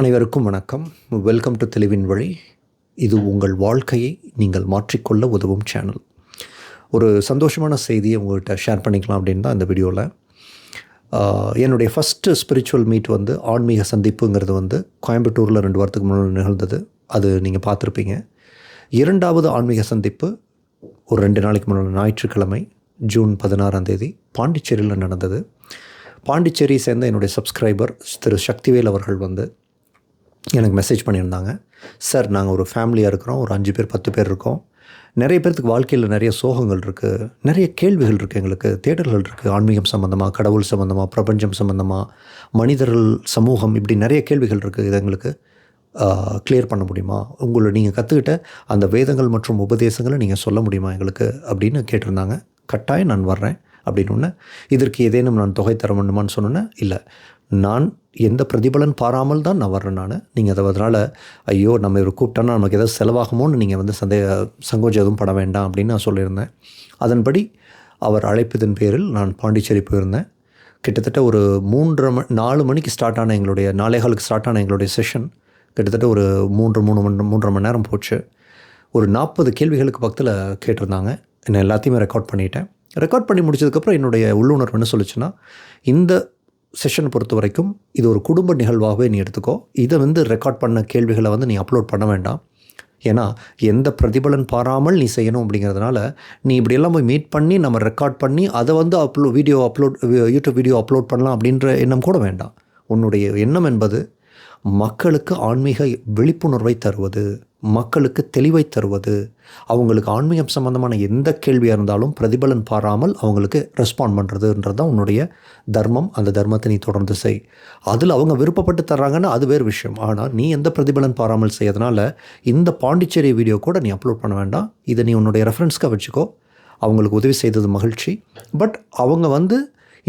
அனைவருக்கும் வணக்கம். Welcome to தெளிவின் வழி இது உங்கள் வாழ்க்கையை நீங்கள் மாற்றிக்கொள்ள உதவும் சேனல் ஒரு சந்தோஷமான செய்தியை உங்கள்கிட்ட ஷேர் பண்ணிக்கலாம் அப்படின்னு தான் இந்த வீடியோவில் என்னுடைய ஃபஸ்ட்டு ஸ்பிரிச்சுவல் மீட் வந்து ஆன்மீக சந்திப்புங்கிறது வந்து கோயம்புத்தூரில் ரெண்டு வாரத்துக்கு முன்னாடி நிகழ்ந்தது. அது நீங்கள் பார்த்துருப்பீங்க. இரண்டாவது ஆன்மீக சந்திப்பு ஒரு ரெண்டு நாளைக்கு முன்னாடி ஞாயிற்றுக்கிழமை ஜூன் பதினாறாம் தேதி பாண்டிச்சேரியில் நடந்தது. பாண்டிச்சேரி சேர்ந்த என்னுடைய சப்ஸ்கிரைபர் திரு சக்திவேல் அவர்கள் வந்து எனக்கு மெசேஜ் பண்ணியிருந்தாங்க. சார் நாங்கள் ஒரு ஃபேமிலியாக இருக்கிறோம். ஒரு அஞ்சு பேர் பத்து பேர் இருக்கோம். நிறைய பேர்த்துக்கு வாழ்க்கையில் நிறைய சோகங்கள் இருக்குது நிறைய கேள்விகள் இருக்குது எங்களுக்கு. தேடல்கள் இருக்குது ஆன்மீகம் சம்மந்தமாக கடவுள் சம்மந்தமாக பிரபஞ்சம் சம்மந்தமாக மனிதர்கள் சமூகம் இப்படி நிறைய கேள்விகள் இருக்குது இது எங்களுக்கு கிளியர் பண்ண முடியுமா? உங்களை நீங்கள் கற்றுக்கிட்ட அந்த வேதங்கள் மற்றும் உபதேசங்களை நீங்கள் சொல்ல முடியுமா எங்களுக்கு? அப்படின்னு கேட்டிருந்தாங்க. கட்டாயம் நான் வர்றேன். அப்படின்னு ஒன்று இதற்கு ஏதேனும் நான் தொகை தர வேண்டுமான்னு சொன்னேன்னா இல்லை. நான் எந்த பிரதிபலன் பாராமல் தான் நான் வர்றேன் நான். நீங்கள் அதை அதனால் ஐயோ நம்ம இவர் கூப்பிட்டோன்னா நமக்கு ஏதாவது செலவாகுமோன்னு நீங்கள் வந்து சந்தே சங்கோஜம் எதுவும் பட வேண்டாம் அப்படின்னு நான் சொல்லியிருந்தேன். அதன்படி அவர் அழைப்பதன் பேரில் நான் பாண்டிச்சேரி போயிருந்தேன். கிட்டத்தட்ட ஒரு மூன்றரை மணி நாலு மணிக்கு ஸ்டார்ட் ஆன எங்களுடைய நாளேகாலுக்கு ஸ்டார்ட் ஆன எங்களுடைய செஷன் கிட்டத்தட்ட ஒரு மூன்று மூணு மணி மூன்றரை மணி நேரம் போச்சு. ஒரு நாற்பது கேள்விகளுக்கு பக்கத்தில் கேட்டிருந்தாங்க. நான் எல்லாத்தையுமே ரெக்கார்ட் பண்ணிட்டேன். ரெக்கார்ட் பண்ணி முடிச்சதுக்கப்புறம் என்னுடைய உள்ளுணர்வு என்ன சொல்லுச்சுன்னா இந்த செஷன் பொறுத்த வரைக்கும் இது ஒரு குடும்ப நிகழ்வாகவே நீ எடுத்துக்கோ. இதை வந்து ரெக்கார்ட் பண்ண கேள்விகளை வந்து நீ அப்லோட் பண்ண வேண்டாம். ஏன்னா எந்த பிரதிபலன் பாராமல் நீ செய்யணும் அப்படிங்கிறதுனால நீ இப்படியெல்லாம் போய் மீட் பண்ணி நம்ம ரெக்கார்ட் பண்ணி அதை வந்து upload video upload YouTube video upload பண்ணலாம் அப்படின்ற எண்ணம் கூட வேண்டாம். உன்னுடைய எண்ணம் என்பது மக்களுக்கு ஆன்மீக விழிப்புணர்வை தருவது. மக்களுக்கு தெளிவை தருவது அவங்களுக்கு ஆன்மீகம் சம்பந்தமான எந்த கேள்வியாக இருந்தாலும் பிரதிபலன் பாராமல் அவங்களுக்கு ரெஸ்பாண்ட் பண்ணுறதுன்றது தான் உன்னுடைய தர்மம். அந்த தர்மத்தை நீ தொடர்ந்து செய். அதில் அவங்க விருப்பப்பட்டு தர்றாங்கன்னா அது வேறு விஷயம். ஆனால் நீ எந்த பிரதிபலன் பாராமல் செய்யறதுனால இந்த பாண்டிச்சேரி வீடியோ கூட நீ அப்லோட் பண்ண வேண்டாம். இதை நீ உன்னுடைய ரெஃபரன்ஸ்க்காக வச்சுக்கோ. அவங்களுக்கு உதவி செய்தது மகிழ்ச்சி. பட் அவங்க வந்து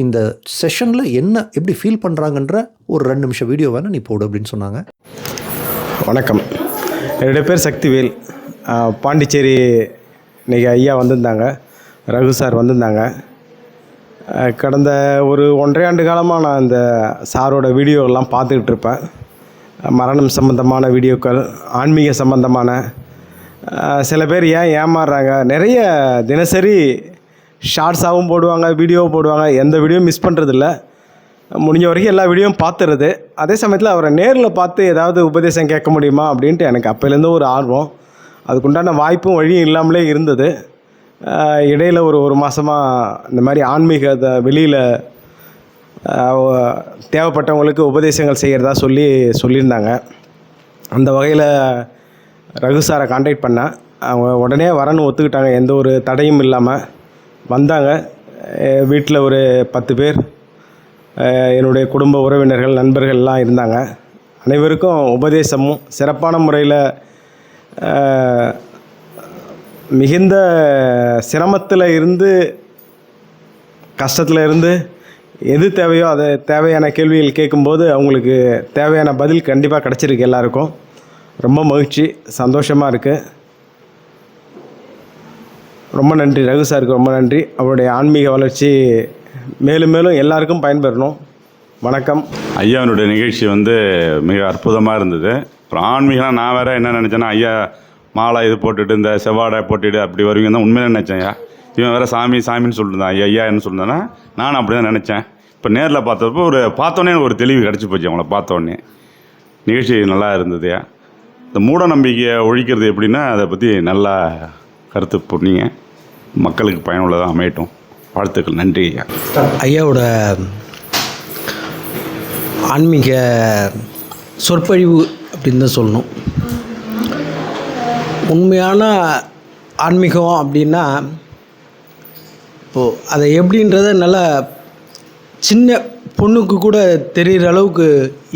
இந்த செஷனில் என்ன எப்படி ஃபீல் பண்ணுறாங்கன்ற ஒரு ரெண்டு நிமிஷம் வீடியோ வேணால் நீ போடு அப்படின்னு சொன்னாங்க. வணக்கம். என்னுடைய பேர் சக்திவேல் பாண்டிச்சேரி இன்றைக்கி ஐயா வந்திருந்தாங்க ரகு சார் வந்திருந்தாங்க. கடந்த ஒரு ஒன்றரை ஆண்டு காலமாக நான் இந்த சாரோட வீடியோலாம் பார்த்துக்கிட்டு இருப்பேன். மரணம் சம்பந்தமான வீடியோக்கள் ஆன்மீக சம்பந்தமான சில பேர் ஏன் ஏமாறுறாங்க நிறைய தினசரி ஷார்ட்ஸாகவும் போடுவாங்க வீடியோவும் போடுவாங்க எந்த வீடியோவும் மிஸ் பண்ணுறதில்ல முடிஞ்ச வரைக்கும் எல்லா வீடியோவும் பார்த்துறது. அதே சமயத்தில் அவரை நேரில் பார்த்து ஏதாவது உபதேசம் கேட்க முடியுமா அப்படின்ட்டு எனக்கு அப்போலேருந்து ஒரு ஆர்வம். அதுக்குண்டான வாய்ப்பும் வழியும் இல்லாமலே இருந்தது. இடையில் இடையில ஒரு ஒரு மாதமாக இந்த மாதிரி ஆன்மீகத்தை வெளியில் தேவைப்பட்டவங்களுக்கு உபதேசங்கள் செய்கிறதா சொல்லி சொல்லியிருந்தாங்க. அந்த வகையில் ரகு சாரை காண்டாக்ட் பண்ணேன் அவங்க உடனே வரன்னு ஒத்துக்கிட்டாங்க. எந்த ஒரு தடையும் இல்லாமல் வந்தாங்க. வீட்டில் ஒரு பத்து பேர். என்னுடைய குடும்ப உறவினர்கள் நண்பர்கள்லாம் இருந்தாங்க. அனைவருக்கும் உபதேசமும் சிறப்பான முறையில் மிகுந்த சிரமத்தில் இருந்து கஷ்டத்தில் இருந்து எது தேவையோ அதை தேவையான கேள்விகள் கேட்கும்போது அவங்களுக்கு தேவையான பதில் கண்டிப்பாக கிடச்சிருக்கு எல்லாருக்கும். ரொம்ப மகிழ்ச்சி சந்தோஷமாக இருக்குது ரொம்ப நன்றி ரகு சாருக்கு ரொம்ப நன்றி. அவருடைய ஆன்மீக வளர்ச்சி மேலும் மேலும் எல்லாருக்கும் பயன்பெறணும். வணக்கம். ஐயாவினுடைய நிகழ்ச்சி வந்து மிக அற்புதமாக இருந்தது. அப்புறம் ஆன்மீகம் நான் வேற என்ன நினச்சேன்னா ஐயா மாலை இது போட்டுட்டு இந்த செவ்வாடை போட்டுட்டு அப்படி வருவீங்க தான் உண்மையிலே நினச்சேன் ஐயா. இவன் வேற சாமி சாமின்னு சொல்லிட்டு ஐயா ஐயா என்ன சொல்லிருந்தானா நானும் அப்படி தான் நினச்சேன். இப்போ நேரில் பார்த்தப்போ ஒரு பார்த்தோன்னே ஒரு தெளிவு கிடச்சி போச்சு அவங்கள பார்த்தோன்னே நிகழ்ச்சி நல்லா இருந்ததுயா இந்த மூட நம்பிக்கையை ஒழிக்கிறது எப்படின்னா அதை பற்றி நல்லா கருத்து புரிஞ்சிங்க மக்களுக்கு பயனுள்ளதாக அமையட்டும். வாழ்த்துக்கள். நன்றி ஐயா. ஐயாவோட ஆன்மீக சொற்பொழிவு அப்படின்னு தான் சொல்லணும். உண்மையான ஆன்மீகம் அப்படின்னா இப்போது அதை எப்படின்றத நல்லா சின்ன பொண்ணுக்கு கூட தெரிகிற அளவுக்கு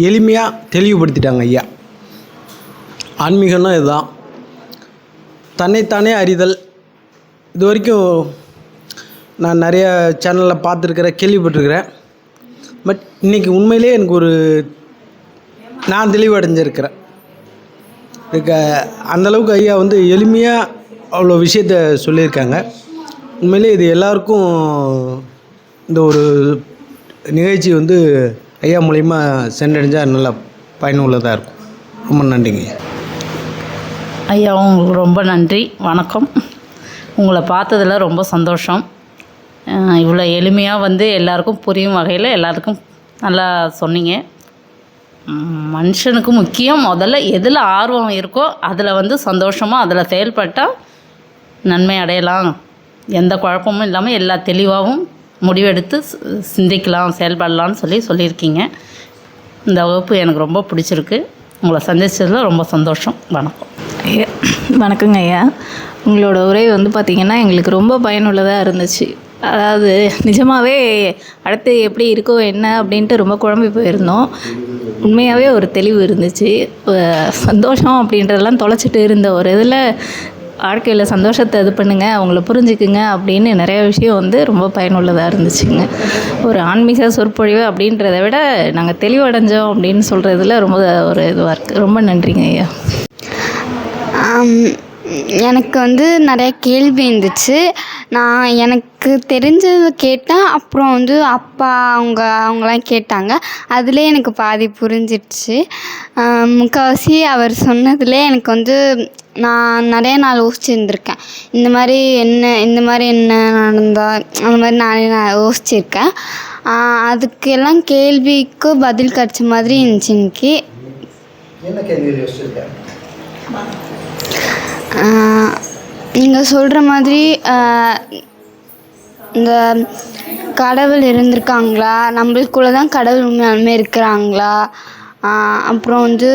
எளிமையாக தெளிவுபடுத்திட்டாங்க ஐயா. ஆன்மீகம்னா இதுதான். தன்னைத்தானே அறிதல். இது வரைக்கும் நான் நிறைய சேனலில் பார்த்துருக்கிறேன் கேள்விப்பட்டிருக்கிறேன். பட் இன்றைக்கி உண்மையிலே எனக்கு ஒரு நான் தெளிவடைஞ்சிருக்கிறேன். இதுக்கு அந்தளவுக்கு ஐயா வந்து எளிமையாக அவ்வளோ விஷயத்த சொல்லியிருக்காங்க. உண்மையிலே இது எல்லாருக்கும் இந்த ஒரு நிகழ்ச்சி வந்து ஐயா மூலிமா சென்றடைஞ்சால் நல்லா பயனுள்ளதாக இருக்கும். ரொம்ப நன்றிங்க ஐயா. உங்களுக்கு ரொம்ப நன்றி. வணக்கம். உங்களை பார்த்ததில் ரொம்ப சந்தோஷம். இவ்வளோ எளிமையாக வந்து எல்லாருக்கும் புரியும் வகையில் எல்லாருக்கும் நல்லா சொன்னீங்க. மனுஷனுக்கு முக்கியம் முதல்ல எதில் ஆர்வம் இருக்கோ அதில் வந்து சந்தோஷமாக அதில் செயல்பட்டால் நன்மை அடையலாம். எந்த குழப்பமும் இல்லாமல் எல்லா தெளிவாகவும் முடிவெடுத்து சிந்திக்கலாம் செயல்படலாம்னு சொல்லி சொல்லியிருக்கீங்க. இந்த வகுப்பு எனக்கு ரொம்ப பிடிச்சிருக்கு. உங்களை சந்தித்ததில் ரொம்ப சந்தோஷம். வணக்கம். ஐயா வணக்கங்க ஐயா. உங்களோட உரை வந்து பார்த்திங்கன்னா எங்களுக்கு ரொம்ப பயனுள்ளதாக இருந்துச்சு. அதாவது நிஜமாகவே அடுத்து எப்படி இருக்கோ என்ன அப்படின்ட்டு ரொம்ப குழம்பி போயிருந்தோம். உண்மையாகவே ஒரு தெளிவு இருந்துச்சு. சந்தோஷம் அப்படின்றதெல்லாம் தொலைச்சிட்டு இருந்த ஒரு இதில் வாழ்க்கையில் சந்தோஷத்தை இது பண்ணுங்க அவங்கள புரிஞ்சுக்குங்க அப்படின்னு நிறைய விஷயம் வந்து ரொம்ப பயனுள்ளதாக இருந்துச்சுங்க. ஒரு ஆன்மீக சொற்பொழிவு அப்படின்றத விட நாங்கள் தெளிவடைஞ்சோம் அப்படின்னு சொல்கிறதுல ரொம்ப ஒரு இதுவாக இருக்குது. ரொம்ப நன்றிங்க ஐயா. எனக்கு வந்து நிறைய கேள்வி இருந்துச்சு. நான் எனக்கு தெரிஞ்சதை கேட்டேன் அப்புறம் வந்து அப்பா அவங்க அவங்களாம் கேட்டாங்க. அதிலே எனக்கு பாதி புரிஞ்சிடுச்சு. முக்கால்வாசி அவர் சொன்னதில் எனக்கு வந்து நான் நிறைய நாள் யோசிச்சுருந்துருக்கேன். இந்த மாதிரி என்ன இந்த மாதிரி என்ன நடந்தால் அந்த மாதிரி நானே நான் யோசிச்சிருக்கேன். அதுக்கெல்லாம் கேள்விக்கு பதில் கிடச்ச மாதிரி இருந்துச்சு இன்னைக்கு. என்ன கேள்வி யோசிச்சிருக்கேன்? நீங்கள் சொல்கிற மாதிரி இந்த கடவுள் இருந்திருக்காங்களா? நம்மளுக்குள்ள தான் கடவுள் உண்மையாலுமே இருக்கிறாங்களா? அப்புறம் வந்து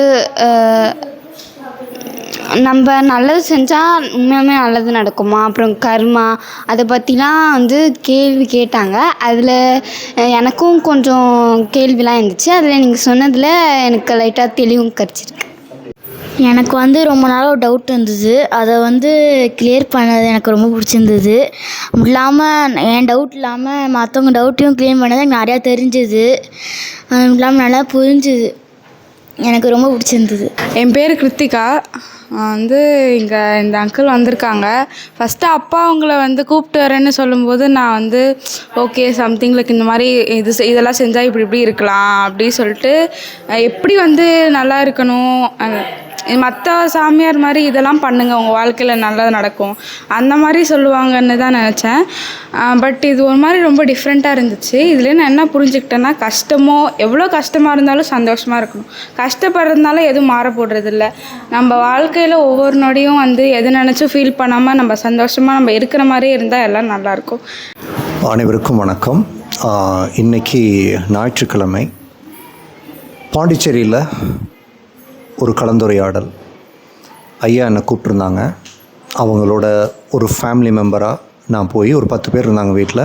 நம்ம நல்லது செஞ்சால் உண்மையாலுமே நல்லது நடக்குமா? அப்புறம் கர்மா அதை பற்றிலாம் வந்து கேள்வி கேட்டாங்க. அதில் எனக்கும் கொஞ்சம் கேள்விலாம் இருந்துச்சு. அதில் நீங்கள் சொன்னதில் எனக்கு லைட்டாக தெளிவும் கிடச்சிருக்கு. எனக்கு வந்து ரொம்ப நாளாக ஒரு டவுட் இருந்தது. அதை வந்து கிளியர் பண்ணது எனக்கு ரொம்ப பிடிச்சிருந்தது. இல்லாமல் என் டவுட் இல்லாமல் மற்றவங்க டவுட்டையும் க்ளியர் பண்ணது எனக்கு நிறையா தெரிஞ்சுது. அதுவும் இல்லாமல் நல்லா புரிஞ்சுது. எனக்கு ரொம்ப பிடிச்சிருந்தது. என் பேர் கிருத்திகா. நான் வந்து இங்கே இந்த அங்கிள் வந்திருக்காங்க. ஃபஸ்ட்டு அப்பா அவங்கள வந்து கூப்பிட்டு வரேன்னு சொல்லும்போது நான் வந்து ஓகே சம்திங் லைக் இந்த மாதிரி இது இதெல்லாம் செஞ்சால் இப்படி இப்படி இருக்கலாம் அப்படின்னு சொல்லிட்டு எப்படி வந்து நல்லா இருக்கணும்? மற்ற சாமியார் மாதிரி இதெல்லாம் பண்ணுங்க. உங்கள் வாழ்க்கையில் நல்லது நடக்கும். அந்த மாதிரி சொல்லுவாங்கன்னு தான் நினச்சேன். பட் இது ஒரு மாதிரி ரொம்ப டிஃப்ரெண்ட்டாக இருந்துச்சு. இதுலேயே நான் என்ன புரிஞ்சுக்கிட்டேன்னா கஷ்டமோ எவ்வளோ கஷ்டமாக இருந்தாலும் சந்தோஷமாக இருக்கணும். கஷ்டப்படுறதுனால எதுவும் மாற போடுறதில்ல. நம்ம வாழ்க்கையில் ஒவ்வொரு நொடியும் வந்து எது நினச்சும் ஃபீல் பண்ணாமல் நம்ம சந்தோஷமாக நம்ம இருக்கிற மாதிரியே இருந்தால் எல்லாம் நல்லாயிருக்கும் அனைவருக்கும் வணக்கம். இன்னைக்கு ஞாயிற்றுக்கிழமை. பாண்டிச்சேரியில் ஒரு கலந்துரையாடல். ஐயா என்னை கூப்பிட்ருந்தாங்க அவங்களோட ஒரு ஃபேமிலி மெம்பராக நான் போய் ஒரு பத்து பேர் இருந்தாங்க வீட்டில்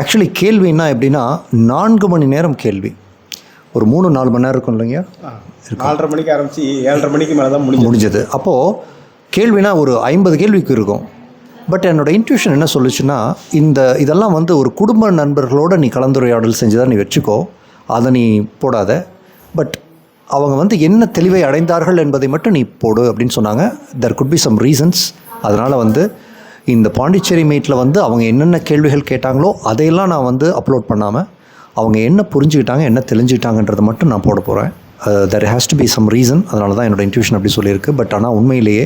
ஆக்சுவலி கேள்வின்னா எப்படின்னா நான்கு மணி நேரம் கேள்வி. ஒரு மூணு நாலு மணி நேரம் இருக்கும் இல்லைங்க நாலரை மணிக்கு ஆரம்பித்து ஏழரை மணிக்கு மேலே தான் முடிஞ்சு முடிஞ்சது. அப்போது கேள்வினா ஒரு ஐம்பது கேள்விக்கு இருக்கும். பட் என்னோட இன்ட்யூஷன் என்ன சொல்லுச்சுன்னா இந்த இதெல்லாம் வந்து ஒரு குடும்ப நண்பர்களோட நீ கலந்துரையாடல் செஞ்சு தான் நீ வச்சுக்கோ. அதை நீ போடாத. பட் அவங்க வந்து என்ன தெளிவை அடைந்தார்கள் என்பதை மட்டும் நீ போடு அப்படின்னு சொன்னாங்க. There could be some reasons அதனால் வந்து இந்த பாண்டிச்சேரி மீட்டில் வந்து அவங்க என்னென்ன கேள்விகள் கேட்டாங்களோ அதையெல்லாம் நான் வந்து அப்லோட் பண்ணாமல் அவங்க என்ன புரிஞ்சுக்கிட்டாங்க என்ன தெளிஞ்சுக்கிட்டாங்கன்றதை மட்டும் நான் போட போகிறேன் there has to be some reason அதனால தான் என்னோட இன்ட்யூஷன் அப்படி சொல்லியிருக்கு. பட் ஆனால் உண்மையிலேயே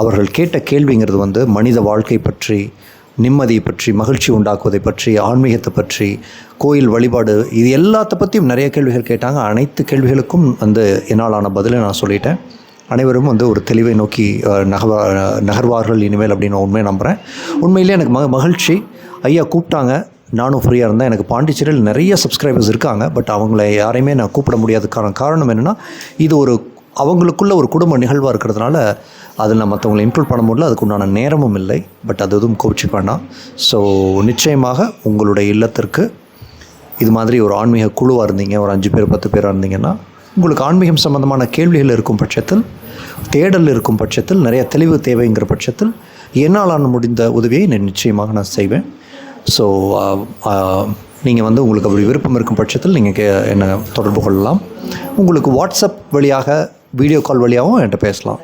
அவர்கள் கேட்ட கேள்விங்கிறது வந்து மனித வாழ்க்கை பற்றி நிம்மதியை பற்றி மகிழ்ச்சி உண்டாக்குவதை பற்றி ஆன்மீகத்தை பற்றி கோயில் வழிபாடு இது எல்லாத்த பற்றியும் நிறைய கேள்விகள் கேட்டாங்க. அனைத்து கேள்விகளுக்கும் வந்து என்னாலான பதிலை நான் சொல்லிட்டேன். அனைவரும் வந்து ஒரு தெளிவை நோக்கி அஹ், நகவா நகர்வார்கள் இனிமேல் அப்படின்னு நான் உண்மையை நம்புகிறேன் உண்மையிலே எனக்கு மக மகிழ்ச்சி. ஐயா கூப்பிட்டாங்க. நானும் ஃப்ரீயாக இருந்தேன். எனக்கு பாண்டிச்சேரியில் நிறைய சப்ஸ்கிரைபர்ஸ் இருக்காங்க. பட் அவங்கள யாரையுமே நான் கூப்பிட முடியாதுக்கான காரணம் என்னென்னா இது ஒரு அவங்களுக்குள்ள ஒரு குடும்ப நிகழ்வாக இருக்கிறதுனால அதில் நான் மற்றவங்களை இன்க்ளூட் பண்ண முடியல. அதுக்கு உண்டான நேரமும் இல்லை. பட் அது எதுவும் கோவிச்சுக்க வேண்டாம். ஸோ நிச்சயமாக உங்களுடைய இல்லத்திற்கு இது மாதிரி ஒரு ஆன்மீக குழுவாக இருந்தீங்க. ஒரு அஞ்சு பேர் பத்து பேராக இருந்தீங்கன்னா உங்களுக்கு ஆன்மீகம் சம்மந்தமான கேள்விகள் இருக்கும் பட்சத்தில் தேடல் இருக்கும் பட்சத்தில் நிறைய தெளிவு தேவைங்கிற பட்சத்தில் என்னாலான முடிந்த உதவியை நான் நிச்சயமாக நான் செய்வேன். ஸோ நீங்கள் வந்து உங்களுக்கு அப்படி விருப்பம் இருக்கும் பட்சத்தில் நீங்கள் கே என்னை தொடர்பு கொள்ளலாம். உங்களுக்கு வாட்ஸ்அப் வழியாக வீடியோ கால் வழியாகவும் என்கிட்ட பேசலாம்.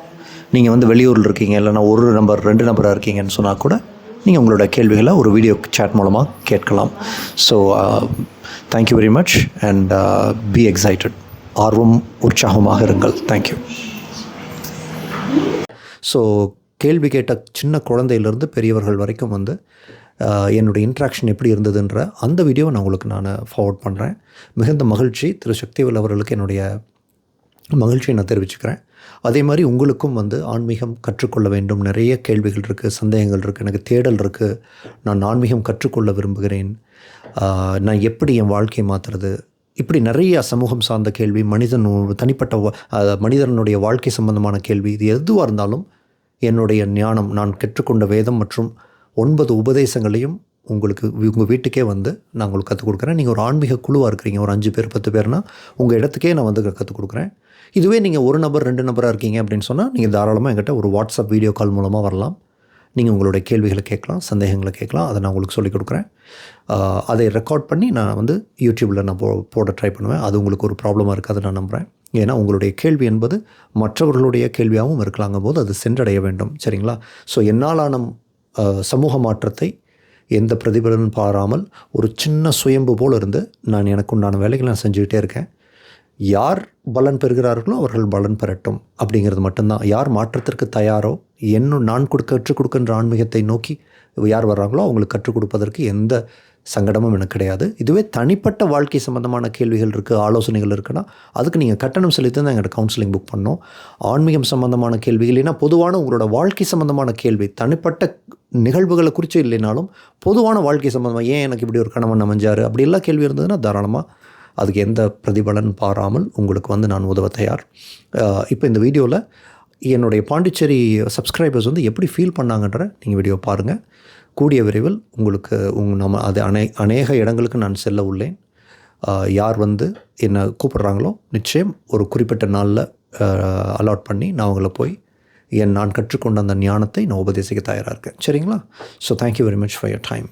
நீங்கள் வந்து வெளியூரில் இருக்கீங்க இல்லைன்னா ஒரு நம்பர் ரெண்டு நம்பராக இருக்கீங்கன்னு சொன்னால் கூட நீங்கள் உங்களோட கேள்விகளை ஒரு வீடியோ சேட் மூலமாக கேட்கலாம். So thank you very much and be excited ஆர்வம் உற்சாகமாக இருங்கள். தேங்க்யூ ஸோ கேள்வி கேட்ட சின்ன குழந்தையிலேருந்து பெரியவர்கள் வரைக்கும் வந்து uh, என்னுடைய இன்ட்ராக்ஷன் எப்படி இருந்ததுன்ற அந்த வீடியோவை நான் உங்களுக்கு நான் ஃபார்வர்ட் பண்ணுறேன் மிகுந்த மகிழ்ச்சி. திரு. சக்திவேல் அவர்களுக்கு என்னுடைய மகிழ்ச்சியை நான் தெரிவிச்சுக்கிறேன். அதே மாதிரி உங்களுக்கும் வந்து ஆன்மீகம் கற்றுக்கொள்ள வேண்டும். நிறைய கேள்விகள் இருக்குது சந்தேகங்கள் இருக்குது எனக்கு தேடல் இருக்குது நான் ஆன்மீகம் கற்றுக்கொள்ள விரும்புகிறேன். நான் எப்படி என் வாழ்க்கையை மாற்றுறது இப்படி நிறைய சமூகம் சார்ந்த கேள்வி மனிதன் தனிப்பட்ட மனிதனுடைய வாழ்க்கை சம்பந்தமான கேள்வி இது எதுவாக இருந்தாலும் என்னுடைய ஞானம் நான் கற்றுக்கொண்ட வேதம் மற்றும் ஒன்பது உபதேசங்களையும் உங்களுக்கு உங்கள் வீட்டுக்கே வந்து நான் உங்களுக்கு கற்றுக் கொடுக்குறேன். நீங்கள் ஒரு ஆன்மீக குழுவாக இருக்கிறீங்க ஒரு அஞ்சு பேர் பத்து பேர்னா உங்கள் இடத்துக்கே நான் வந்து கற்றுக் கொடுக்குறேன். இதுவே நீங்கள் ஒரு நபர் ரெண்டு நபராக இருக்கீங்க அப்படின்னு சொன்னால் நீங்கள் தாராளமாக என்கிட்ட ஒரு வாட்ஸ்அப் வீடியோ கால் மூலமாக வரலாம். நீங்கள் உங்களுடைய கேள்விகளை கேட்கலாம் சந்தேகங்களை கேட்கலாம் அதை நான் உங்களுக்கு சொல்லிக் கொடுக்குறேன். அதை ரெக்கார்ட் பண்ணி நான் வந்து யூடியூப்பில் நான் போ போட ட்ரை பண்ணுவேன். அது உங்களுக்கு ஒரு ப்ராப்ளமாக இருக்காது நான் நம்புகிறேன் ஏன்னா உங்களுடைய கேள்வி என்பது மற்றவர்களுடைய கேள்வியாகவும் இருக்கலாங்க போது அது சென்றடைய வேண்டும். சரிங்களா? ஸோ என்னாலான சமூக மாற்றத்தை எந்த பிரதிபலனும் பாராமல் ஒரு சின்ன சுயம்பு போல் இருந்து நான் எனக்கு உண்டான வேலைகளை நான் செஞ்சுக்கிட்டே இருக்கேன். யார் பலன் பெறுகிறார்களோ அவர்கள் பலன் பெறட்டும் அப்படிங்கிறது மட்டும்தான். யார் மாற்றத்திற்கு தயாரோ என்னும் நான் கொடுக்க கற்றுக் கொடுக்கின்ற ஆன்மீகத்தை நோக்கி யார் வர்றாங்களோ அவங்களுக்கு கற்றுக் கொடுப்பதற்கு எந்த சங்கடமும் எனக்கு கிடையாது. இதுவே தனிப்பட்ட வாழ்க்கை சம்மந்தமான கேள்விகள் இருக்குது ஆலோசனைகள் இருக்குன்னா அதுக்கு நீங்கள் கட்டணம் செலுத்தி தான் எங்கிட்ட கவுன்சிலிங் புக் பண்ணோம் ஆன்மீகம் சம்மந்தமான கேள்விகள் ஏன்னா பொதுவான உங்களோட வாழ்க்கை சம்மந்தமான கேள்வி தனிப்பட்ட நிகழ்வுகளை குறித்து இல்லைனாலும் பொதுவான வாழ்க்கை சம்மந்தமாக ஏன் எனக்கு இப்படி ஒரு கணவன் அமைஞ்சார் அப்படி எல்லாம் கேள்வி இருந்ததுன்னா தாராளமாக அதுக்கு எந்த பிரதிபலன் பாராமல் உங்களுக்கு வந்து நான் உதவ தயார். இப்போ இந்த வீடியோவில் என்னுடைய பாண்டிச்சேரி சப்ஸ்கிரைபர்ஸ் வந்து எப்படி ஃபீல் பண்ணாங்கன்ற நீங்கள் வீடியோ பாருங்கள் கூடிய விரைவில் உங்களுக்கு உங் நம்ம அது அநே அநேக இடங்களுக்கு நான் செல்ல உள்ளேன். யார் வந்து என்னை கூப்பிட்றாங்களோ நிச்சயம் ஒரு குறிப்பிட்ட நாளில் அலாட் பண்ணி நான் அவங்கள போய் என் நான் கற்றுக்கொண்ட அந்த ஞானத்தை நான் உபதேசிக்க தயாராக இருக்கேன். சரிங்களா? So thank you very much for your time